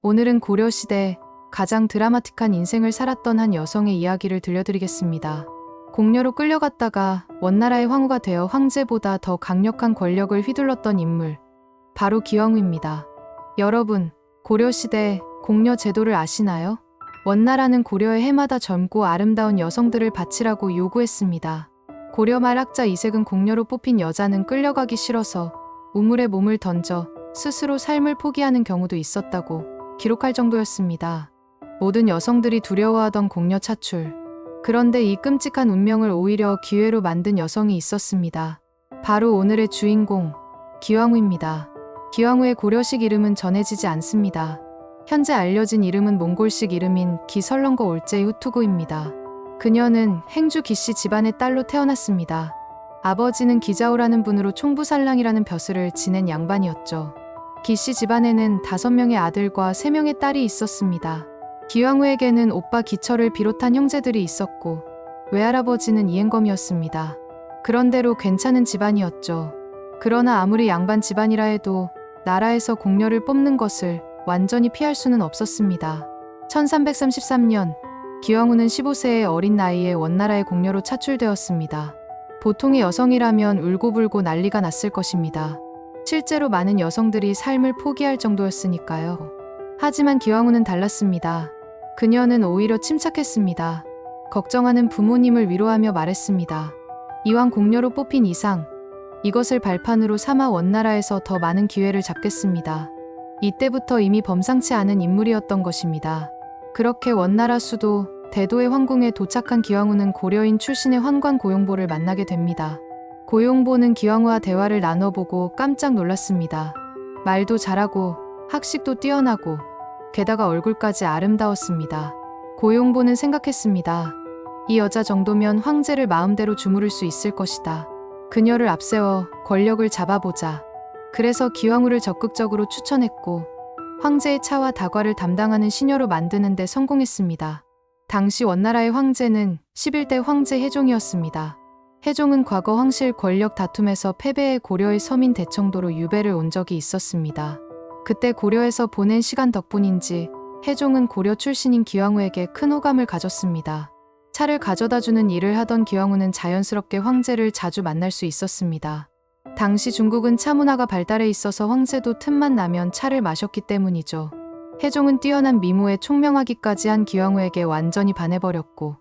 오늘은 고려시대 가장 드라마틱한 인생을 살았던 한 여성의 이야기를 들려드리겠습니다. 공녀로 끌려갔다가 원나라의 황후가 되어 황제보다 더 강력한 권력을 휘둘렀던 인물. 바로 기왕후입니다. 여러분, 고려시대 공녀 제도를 아시나요? 원나라는 고려의 해마다 젊고 아름다운 여성들을 바치라고 요구했습니다. 고려 말 학자 이색은 공녀로 뽑힌 여자는 끌려가기 싫어서 우물에 몸을 던져 스스로 삶을 포기하는 경우도 있었다고 기록할 정도였습니다. 모든 여성들이 두려워하던 공녀 차출. 그런데 이 끔찍한 운명을 오히려 기회로 만든 여성이 있었습니다. 바로 오늘의 주인공, 기왕후입니다. 기왕후의 고려식 이름은 전해지지 않습니다. 현재 알려진 이름은 몽골식 이름인 기설렁거 올제이 후투구입니다. 그녀는 행주 기씨 집안의 딸로 태어났습니다. 아버지는 기자오라는 분으로 총부살랑이라는 벼슬을 지낸 양반이었죠. 기씨 집안에는 다섯 명의 아들과 세 명의 딸이 있었습니다. 기왕후에게는 오빠 기철을 비롯한 형제들이 있었고 외할아버지는 이행검이었습니다. 그런대로 괜찮은 집안이었죠. 그러나 아무리 양반 집안이라 해도 나라에서 공녀를 뽑는 것을 완전히 피할 수는 없었습니다. 1333년 기왕후는 15세의 어린 나이에 원나라의 공녀로 차출되었습니다. 보통의 여성이라면 울고불고 난리가 났을 것입니다. 실제로 많은 여성들이 삶을 포기할 정도였으니까요. 하지만 기왕후는 달랐습니다. 그녀는 오히려 침착했습니다. 걱정하는 부모님을 위로하며 말했습니다. 이왕 공녀로 뽑힌 이상, 이것을 발판으로 삼아 원나라에서 더 많은 기회를 잡겠습니다. 이때부터 이미 범상치 않은 인물이었던 것입니다. 그렇게 원나라 수도 대도의 황궁에 도착한 기왕후는 고려인 출신의 환관 고용보를 만나게 됩니다. 고용보는 기왕후와 대화를 나눠보고 깜짝 놀랐습니다. 말도 잘하고 학식도 뛰어나고 게다가 얼굴까지 아름다웠습니다. 고용보는 생각했습니다. 이 여자 정도면 황제를 마음대로 주무를 수 있을 것이다. 그녀를 앞세워 권력을 잡아보자. 그래서 기왕후를 적극적으로 추천했고 황제의 차와 다과를 담당하는 시녀로 만드는 데 성공했습니다. 당시 원나라의 황제는 11대 황제 해종이었습니다. 해종은 과거 황실 권력 다툼에서 패배해 고려의 서민 대청도로 유배를 온 적이 있었습니다. 그때 고려에서 보낸 시간 덕분인지 해종은 고려 출신인 기왕후에게 큰 호감을 가졌습니다. 차를 가져다 주는 일을 하던 기왕후는 자연스럽게 황제를 자주 만날 수 있었습니다. 당시 중국은 차 문화가 발달해 있어서 황제도 틈만 나면 차를 마셨기 때문이죠. 해종은 뛰어난 미모에 총명하기까지 한 기왕후에게 완전히 반해버렸고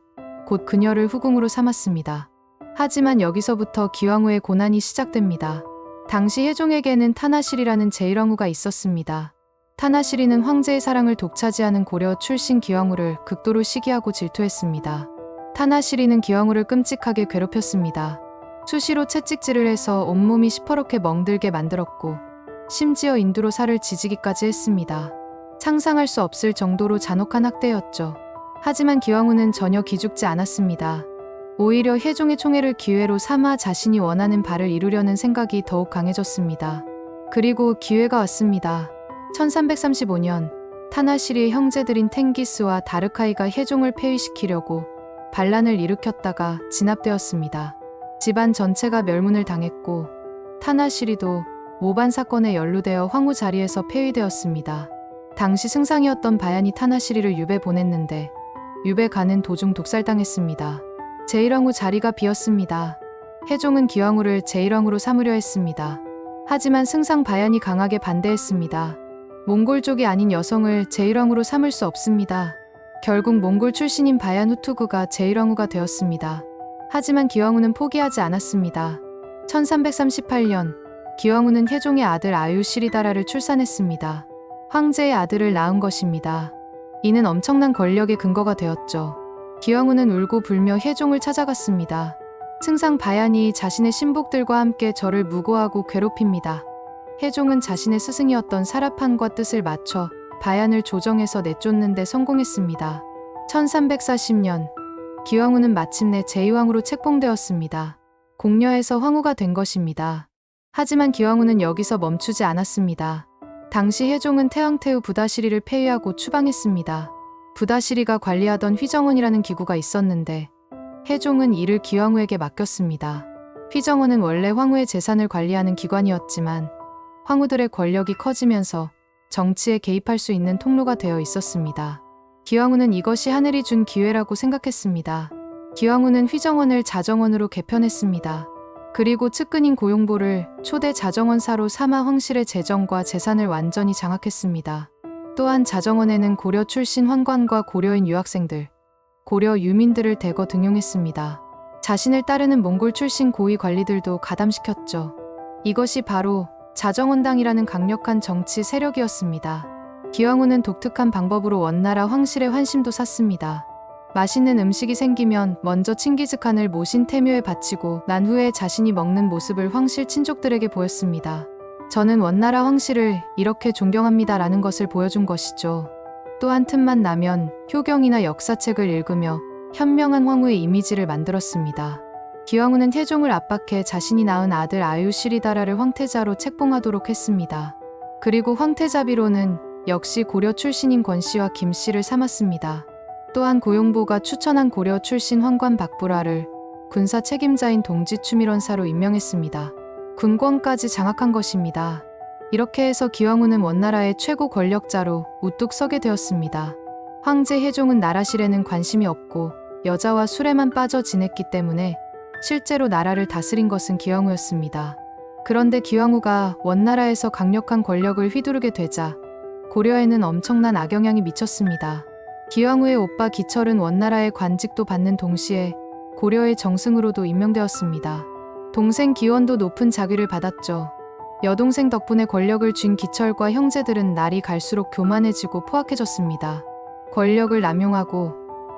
곧 그녀를 후궁으로 삼았습니다. 하지만 여기서부터 기왕후의 고난이 시작됩니다. 당시 해종에게는 타나실이라는 제1왕후가 있었습니다. 타나실이는 황제의 사랑을 독차지하는 고려 출신 기왕후를 극도로 시기하고 질투했습니다. 타나실이는 기왕후를 끔찍하게 괴롭혔습니다. 수시로 채찍질을 해서 온몸이 시퍼렇게 멍들게 만들었고 심지어 인두로 살을 지지기까지 했습니다. 상상할 수 없을 정도로 잔혹한 학대였죠. 하지만 기왕후는 전혀 기죽지 않았습니다. 오히려 혜종의 총애를 기회로 삼아 자신이 원하는 바를 이루려는 생각이 더욱 강해졌습니다. 그리고 기회가 왔습니다. 1335년 타나시리의 형제들인 탱기스와 다르카이가 혜종을 폐위시키려고 반란을 일으켰다가 진압되었습니다. 집안 전체가 멸문을 당했고 타나시리도 모반 사건에 연루되어 황후 자리에서 폐위되었습니다. 당시 승상이었던 바얀이 타나시리를 유배 보냈는데 유배 가는 도중 독살당했습니다. 제1왕후 자리가 비었습니다. 해종은 기왕후를 제1왕후로 삼으려 했습니다. 하지만 승상 바얀이 강하게 반대했습니다. 몽골족이 아닌 여성을 제1왕후로 삼을 수 없습니다. 결국 몽골 출신인 바얀 후투구가 제1왕후가 되었습니다. 하지만 기왕후는 포기하지 않았습니다. 1338년 기왕후는 혜종의 아들 아유시리다라를 출산했습니다. 황제의 아들을 낳은 것입니다. 이는 엄청난 권력의 근거가 되었죠. 기왕후는 울고 불며 혜종을 찾아갔습니다. 승상 바얀이 자신의 신복들과 함께 저를 무고하고 괴롭힙니다. 혜종은 자신의 스승이었던 사라판과 뜻을 맞춰 바얀을 조정해서 내쫓는데 성공했습니다. 1340년 기왕후는 마침내 제2왕으로 책봉되었습니다. 공녀에서 황후가 된 것입니다. 하지만 기왕후는 여기서 멈추지 않았습니다. 당시 혜종은 태왕태후 부다시리를 폐위하고 추방했습니다. 부다시리가 관리하던 휘정원이라는 기구가 있었는데 혜종은 이를 기왕후에게 맡겼습니다. 휘정원은 원래 황후의 재산을 관리하는 기관이었지만 황후들의 권력이 커지면서 정치에 개입할 수 있는 통로가 되어 있었습니다. 기왕후는 이것이 하늘이 준 기회라고 생각했습니다. 기왕후는 휘정원을 자정원으로 개편했습니다. 그리고 측근인 고용보를 초대 자정원사로 삼아 황실의 재정과 재산을 완전히 장악했습니다. 또한 자정원에는 고려 출신 환관과 고려인 유학생들, 고려 유민들을 대거 등용했습니다. 자신을 따르는 몽골 출신 고위 관리들도 가담시켰죠. 이것이 바로 자정원당이라는 강력한 정치 세력이었습니다. 기왕후는 독특한 방법으로 원나라 황실의 환심도 샀습니다. 맛있는 음식이 생기면 먼저 칭기즈칸을 모신 태묘에 바치고 난 후에 자신이 먹는 모습을 황실 친족들에게 보였습니다. 저는 원나라 황실을 이렇게 존경합니다라는 것을 보여준 것이죠. 또한 틈만 나면 효경이나 역사책을 읽으며 현명한 황후의 이미지를 만들었습니다. 기왕후는 태종을 압박해 자신이 낳은 아들 아유시리다라를 황태자로 책봉하도록 했습니다. 그리고 황태자비로는 역시 고려 출신인 권씨와 김씨를 삼았습니다. 또한 고용보가 추천한 고려 출신 황관 박부라를 군사 책임자인 동지추밀원사로 임명했습니다. 군권까지 장악한 것입니다. 이렇게 해서 기왕후는 원나라의 최고 권력자로 우뚝 서게 되었습니다. 황제 해종은 나라실에는 관심이 없고 여자와 술에만 빠져 지냈기 때문에 실제로 나라를 다스린 것은 기왕후였습니다. 그런데 기왕후가 원나라에서 강력한 권력을 휘두르게 되자 고려에는 엄청난 악영향이 미쳤습니다. 기왕후의 오빠 기철은 원나라의 관직도 받는 동시에 고려의 정승으로도 임명되었습니다. 동생 기원도 높은 자귀를 받았죠. 여동생 덕분에 권력을 쥔 기철과 형제들은 날이 갈수록 교만해지고 포악해졌습니다. 권력을 남용하고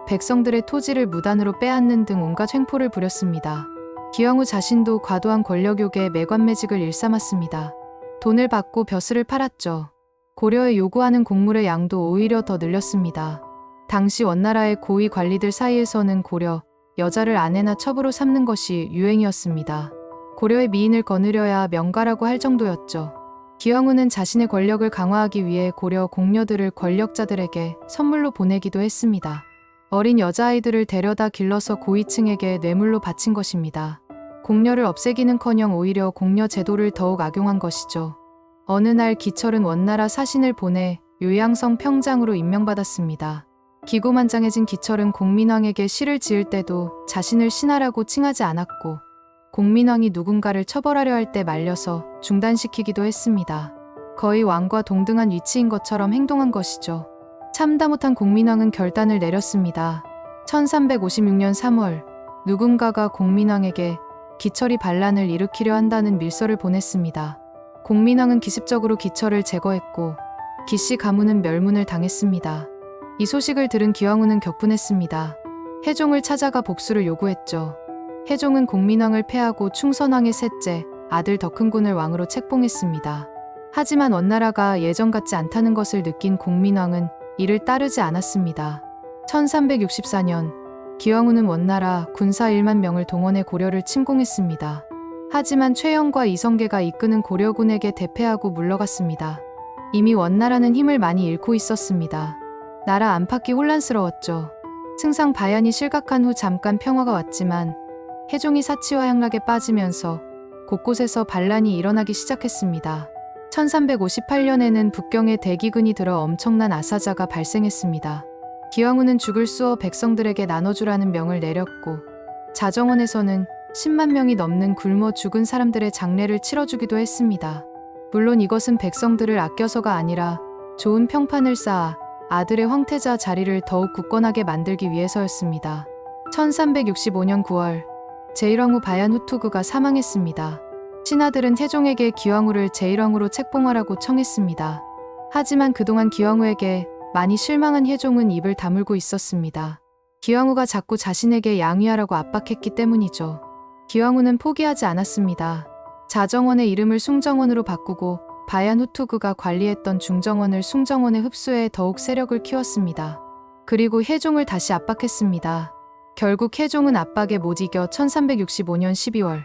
백성들의 토지를 무단으로 빼앗는 등 온갖 횡포를 부렸습니다. 기왕후 자신도 과도한 권력욕에 매관매직을 일삼았습니다. 돈을 받고 벼슬을 팔았죠. 고려에 요구하는 곡물의 양도 오히려 더 늘렸습니다. 당시 원나라의 고위 관리들 사이에서는 고려, 여자를 아내나 첩으로 삼는 것이 유행이었습니다. 고려의 미인을 거느려야 명가라고 할 정도였죠. 기왕후는 자신의 권력을 강화하기 위해 고려 공녀들을 권력자들에게 선물로 보내기도 했습니다. 어린 여자아이들을 데려다 길러서 고위층에게 뇌물로 바친 것입니다. 공녀를 없애기는커녕 오히려 공녀 제도를 더욱 악용한 것이죠. 어느 날 기철은 원나라 사신을 보내 요양성 평장으로 임명받았습니다. 기고만장해진 기철은 공민왕에게 시를 지을 때도 자신을 신하라고 칭하지 않았고 공민왕이 누군가를 처벌하려 할 때 말려서 중단시키기도 했습니다. 거의 왕과 동등한 위치인 것처럼 행동한 것이죠. 참다 못한 공민왕은 결단을 내렸습니다. 1356년 3월 누군가가 공민왕에게 기철이 반란을 일으키려 한다는 밀서를 보냈습니다. 공민왕은 기습적으로 기철을 제거했고 기씨 가문은 멸문을 당했습니다. 이 소식을 들은 기왕후는 격분했습니다. 해종을 찾아가 복수를 요구했죠. 해종은 공민왕을 패하고 충선왕의 셋째 아들 덕흥군을 왕으로 책봉했습니다. 하지만 원나라가 예전 같지 않다는 것을 느낀 공민왕은 이를 따르지 않았습니다. 1364년 기왕후는 원나라 군사 1만 명을 동원해 고려를 침공했습니다. 하지만 최영과 이성계가 이끄는 고려군에게 대패하고 물러갔습니다. 이미 원나라는 힘을 많이 잃고 있었습니다. 나라 안팎이 혼란스러웠죠. 승상 바얀이 실각한 후 잠깐 평화가 왔지만 해종이 사치와 향락에 빠지면서 곳곳에서 반란이 일어나기 시작했습니다. 1358년에는 북경에 대기근이 들어 엄청난 아사자가 발생했습니다. 기왕후는 죽을 쑤어 백성들에게 나눠주라는 명을 내렸고 자정원에서는 10만 명이 넘는 굶어 죽은 사람들의 장례를 치러주기도 했습니다. 물론 이것은 백성들을 아껴서가 아니라 좋은 평판을 쌓아 아들의 황태자 자리를 더욱 굳건하게 만들기 위해서였습니다. 1365년 9월 제1왕후 바얀 후투그가 사망했습니다. 신하들은 태종에게 기왕후를 제1왕후로 책봉하라고 청했습니다. 하지만 그동안 기왕후에게 많이 실망한 혜종은 입을 다물고 있었습니다. 기왕후가 자꾸 자신에게 양위하라고 압박했기 때문이죠. 기왕후는 포기하지 않았습니다. 자정원의 이름을 숭정원으로 바꾸고 바얀 후투그가 관리했던 중정원을 숭정원에 흡수해 더욱 세력을 키웠습니다. 그리고 혜종을 다시 압박했습니다. 결국 혜종은 압박에 못 이겨 1365년 12월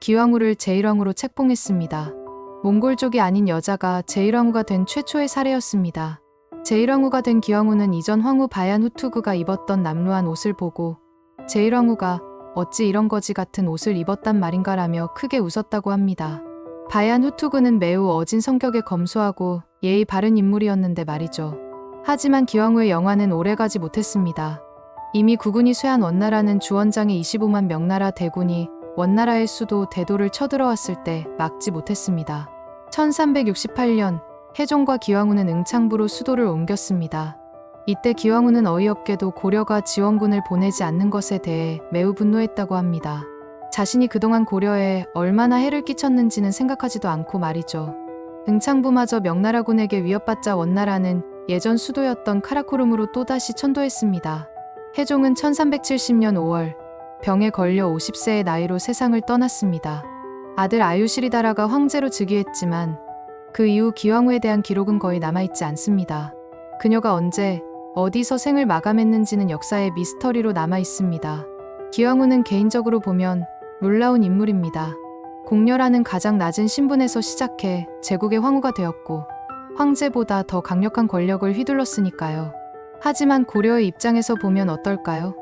기왕후를 제1왕후로 책봉했습니다. 몽골족이 아닌 여자가 제1왕후가 된 최초의 사례였습니다. 제1왕후가 된 기왕후는 이전 황후 바얀 후투그가 입었던 남루한 옷을 보고 제1왕후가 어찌 이런 거지 같은 옷을 입었단 말인가라며 크게 웃었다고 합니다. 바얀 후투그는 매우 어진 성격에 검소하고 예의 바른 인물이었는데 말이죠. 하지만 기왕후의 영화는 오래가지 못했습니다. 이미 국군이 쇠한 원나라는 주원장의 25만 명나라 대군이 원나라의 수도 대도를 쳐들어왔을 때 막지 못했습니다. 1368년 해종과 기왕후는 응창부로 수도를 옮겼습니다. 이때 기왕후는 어이없게도 고려가 지원군을 보내지 않는 것에 대해 매우 분노했다고 합니다. 자신이 그동안 고려에 얼마나 해를 끼쳤는지는 생각하지도 않고 말이죠. 응창부마저 명나라군에게 위협받자 원나라는 예전 수도였던 카라코름으로 또다시 천도했습니다. 해종은 1370년 5월 병에 걸려 50세의 나이로 세상을 떠났습니다. 아들 아유시리다라가 황제로 즉위했지만 그 이후 기왕후에 대한 기록은 거의 남아있지 않습니다. 그녀가 언제 어디서 생을 마감했는지는 역사의 미스터리로 남아 있습니다. 기왕후는 개인적으로 보면 놀라운 인물입니다. 공녀라는 가장 낮은 신분에서 시작해 제국의 황후가 되었고 황제보다 더 강력한 권력을 휘둘렀으니까요. 하지만 고려의 입장에서 보면 어떨까요?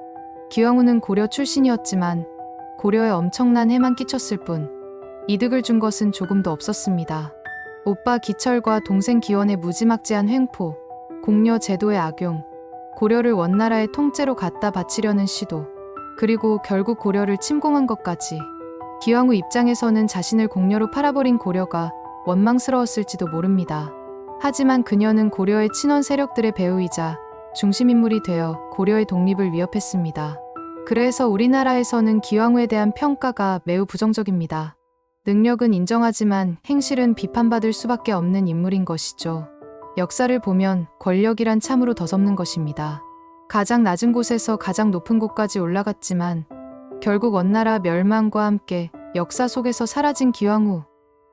기왕후는 고려 출신이었지만 고려에 엄청난 해만 끼쳤을 뿐 이득을 준 것은 조금도 없었습니다. 오빠 기철과 동생 기원의 무지막지한 횡포, 공녀 제도의 악용, 고려를 원나라의 통째로 갖다 바치려는 시도, 그리고 결국 고려를 침공한 것까지. 기왕후 입장에서는 자신을 공녀로 팔아버린 고려가 원망스러웠을지도 모릅니다. 하지만 그녀는 고려의 친원 세력들의 배우이자 중심인물이 되어 고려의 독립을 위협했습니다. 그래서 우리나라에서는 기왕후에 대한 평가가 매우 부정적입니다. 능력은 인정하지만 행실은 비판받을 수밖에 없는 인물인 것이죠. 역사를 보면 권력이란 참으로 더섭는 것입니다. 가장 낮은 곳에서 가장 높은 곳까지 올라갔지만 결국 원나라 멸망과 함께 역사 속에서 사라진 기왕후.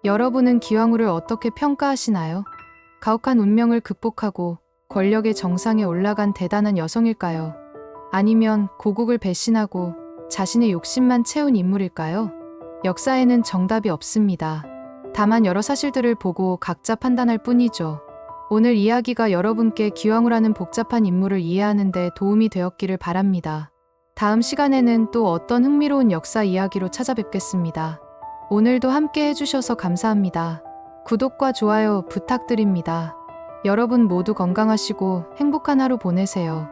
여러분은 기왕후를 어떻게 평가하시나요? 가혹한 운명을 극복하고 권력의 정상에 올라간 대단한 여성일까요? 아니면 고국을 배신하고 자신의 욕심만 채운 인물일까요? 역사에는 정답이 없습니다. 다만 여러 사실들을 보고 각자 판단할 뿐이죠. 오늘 이야기가 여러분께 기왕후라는 복잡한 인물을 이해하는 데 도움이 되었기를 바랍니다. 다음 시간에는 또 어떤 흥미로운 역사 이야기로 찾아뵙겠습니다. 오늘도 함께 해주셔서 감사합니다. 구독과 좋아요 부탁드립니다. 여러분 모두 건강하시고 행복한 하루 보내세요.